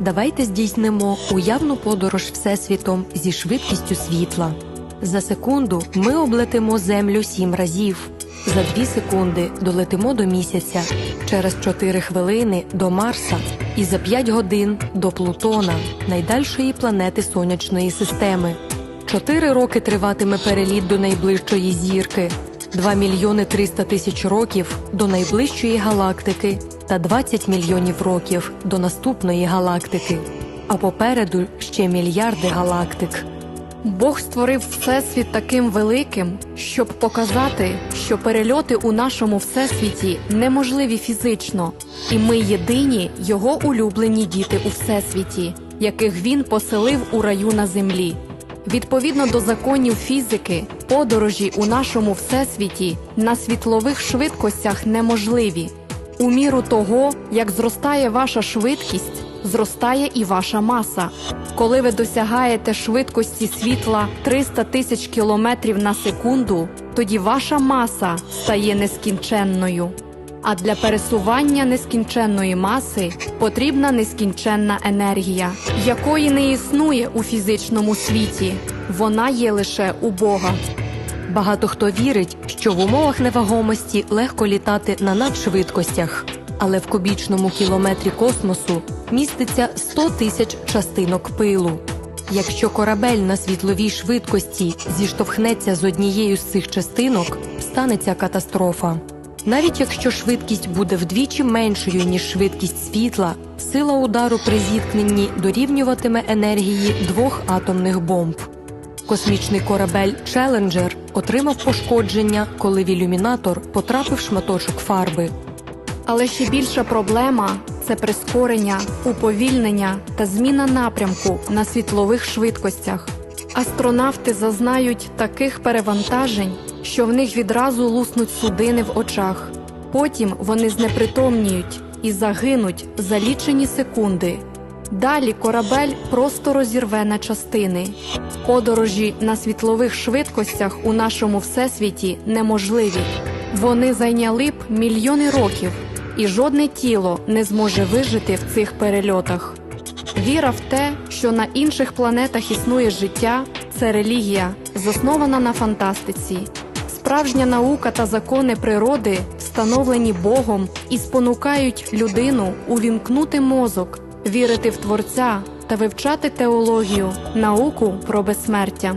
Давайте здійснимо уявну подорож Всесвітом зі швидкістю світла. За секунду ми облетимо Землю сім разів. За дві секунди долетимо до місяця, через 4 хвилини до Марса і за 5 годин до Плутона, найдальшої планети сонячної системи. Чотири роки триватиме переліт до найближчої зірки, 2 мільйони 300 тисяч років до найближчої галактики та 20 мільйонів років до наступної галактики. А попереду ще мільярди галактик. Бог створив всесвіт таким великим, щоб показати, що перельоти у нашому всесвіті неможливі фізично, і ми єдині його улюблені діти у всесвіті, яких він поселив у раю на землі. Відповідно до законів фізики, подорожі у нашому всесвіті на світлових швидкостях неможливі. У міру того, як зростає ваша швидкість, зростає і ваша маса. Коли ви досягаєте швидкості світла 300 тисяч кілометрів на секунду, тоді ваша маса стає нескінченною. А для пересування нескінченної маси потрібна нескінченна енергія, якої не існує у фізичному світі. Вона є лише у Бога. Багато хто вірить, що в умовах невагомості легко літати на надшвидкостях, але в кубічному кілометрі космосу міститься 100 тисяч частинок пилу. Якщо корабель на світловій швидкості зіштовхнеться з однією з цих частинок, станеться катастрофа. Навіть якщо швидкість буде вдвічі меншою, ніж швидкість світла, сила удару при зіткненні дорівнюватиме енергії двох атомних бомб. Космічний корабель Челенджер отримав пошкодження, коли в ілюмінатор потрапив шматочок фарби. Але ще більша проблема це прискорення, уповільнення та зміна напрямку на світлових швидкостях. Астронавти зазнають таких перевантажень, що в них відразу луснуть судини в очах. Потім вони знепритомніють і загинуть за лічені секунди. Далі корабель просто розірве на частини. Подорожі на світлових швидкостях у нашому всесвіті неможливі. Вони зайняли б мільйони років, і жодне тіло не зможе вижити в цих перельотах. Віра в те, що на інших планетах існує життя, це релігія, заснована на фантастиці. Справжня наука та закони природи, встановлені Богом, і спонукають людину увімкнути мозок, вірити в Творця та вивчати теологію, науку про безсмертя.